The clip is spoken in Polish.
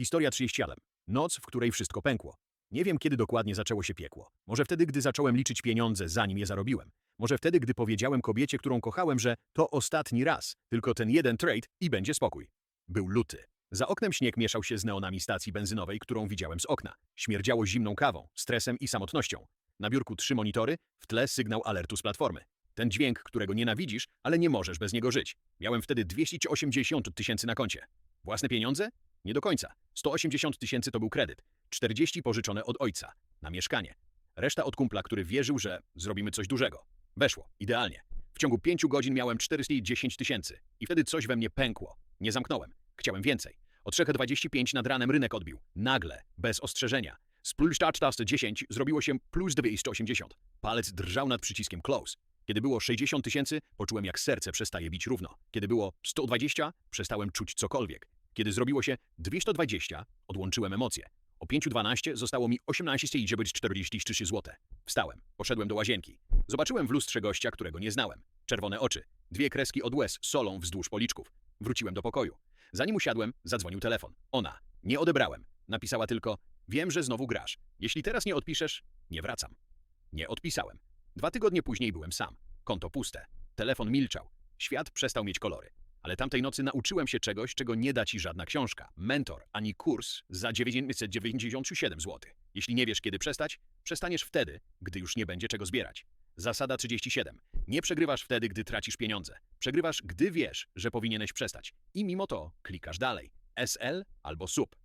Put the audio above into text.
Historia 37. Noc, w której wszystko pękło. Nie wiem, kiedy dokładnie zaczęło się piekło. Może wtedy, gdy zacząłem liczyć pieniądze, zanim je zarobiłem. Może wtedy, gdy powiedziałem kobiecie, którą kochałem, że to ostatni raz, tylko ten jeden trade i będzie spokój. Był luty. Za oknem śnieg mieszał się z neonami stacji benzynowej, którą widziałem z okna. Śmierdziało zimną kawą, stresem i samotnością. Na biurku trzy monitory, w tle sygnał alertu z platformy. Ten dźwięk, którego nienawidzisz, ale nie możesz bez niego żyć. Miałem wtedy 280 tysięcy na koncie. Własne pieniądze? Nie do końca. 180 tysięcy to był kredyt. 40 pożyczone od ojca. Na mieszkanie. Reszta od kumpla, który wierzył, że zrobimy coś dużego. Weszło. Idealnie. W ciągu pięciu godzin miałem 410 tysięcy. I wtedy coś we mnie pękło. Nie zamknąłem. Chciałem więcej. O 3.25 nad ranem rynek odbił. Nagle. Bez ostrzeżenia. Z plus 410 zrobiło się plus 280. Palec drżał nad przyciskiem close. Kiedy było 60 tysięcy, poczułem jak serce przestaje bić równo. Kiedy było 120, przestałem czuć cokolwiek. Kiedy zrobiło się 220, odłączyłem emocje. O 5.12 zostało mi 18 i idzie być 43 złote. Wstałem, poszedłem do łazienki. Zobaczyłem w lustrze gościa, którego nie znałem. Czerwone oczy, dwie kreski od łez solą wzdłuż policzków. Wróciłem do pokoju. Zanim usiadłem, zadzwonił telefon. Ona. Nie odebrałem. Napisała tylko, wiem, że znowu grasz. Jeśli teraz nie odpiszesz, nie wracam. Nie odpisałem. Dwa tygodnie później byłem sam. Konto puste. Telefon milczał. Świat przestał mieć kolory. Ale tamtej nocy nauczyłem się czegoś, czego nie da ci żadna książka, mentor, ani kurs za 997 zł. Jeśli nie wiesz, kiedy przestać, przestaniesz wtedy, gdy już nie będzie czego zbierać. Zasada 37. Nie przegrywasz wtedy, gdy tracisz pieniądze. Przegrywasz, gdy wiesz, że powinieneś przestać. I mimo to klikasz dalej. SL albo SUB.